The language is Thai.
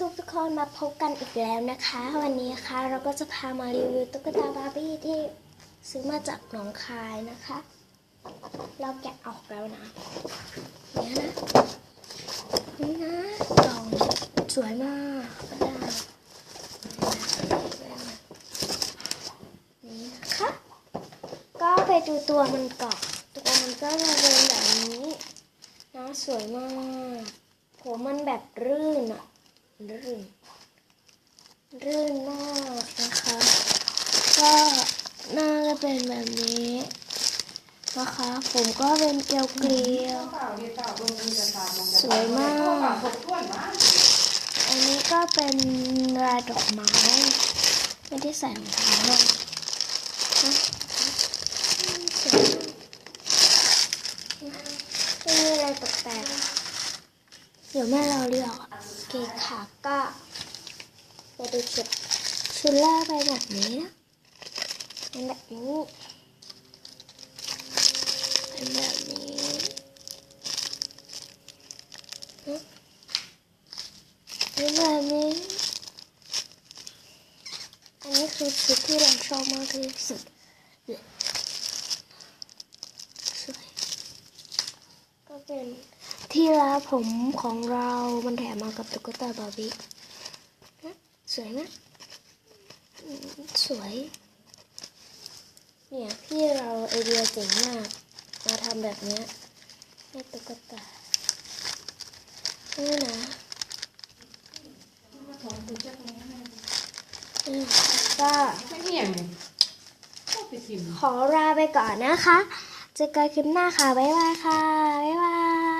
ทุกทุกคนมาพบกันอีกแล้วนะคะ วันนี้นะคะเราก็จะพามารีวิวตุ๊กตาบาร์บี้ที่ซื้อมาจากหนองคายนะคะ เราแกะออกแล้วนะเนี่ยนะนี่นะกล่องสวยมากก็ได้นี่นะคะก็ไปดูตัวมันก่อนตัวมันก็จะเป็นแบบนี้นะสวยมากผมมันแบบรื่นอะ รื่นรื่นมากนะคะ ก็น่าจะเป็นแบบนี้นะคะ ผมก็เป็นเกลียวเกลียวสวยมาก อันนี้ก็เป็นลายดอกไม้ ไม่ได้ใส่รองเท้าไม่มีอะไรตกแต่ง เดี๋ยวแม่เราเรียกอะโอเคค่ะก็ไปดูชุดชุดแรกไปแบบนี้นะแบบนี้เป็นแบบนี้เป็นแบบนี้ อันนี้คือชุดที่เราชอบมากที่สุดเลยสวยก็เป็น ที่ร้านผมของเรามันแถมมากับตุ๊กตาบาร์บี้นะสวยไหมอืมสวย เนี่ยพี่เราไอเดียเจ๋งมาก มาทำแบบเนี้ยให้ตุ๊กตานี่นะอืมก็ไม่เหี่ยงก็ไปทิมขอลาไปก่อนนะคะ เจอกันคลิปหน้าค่ะ บ๊ายบายค่ะ บ๊ายบาย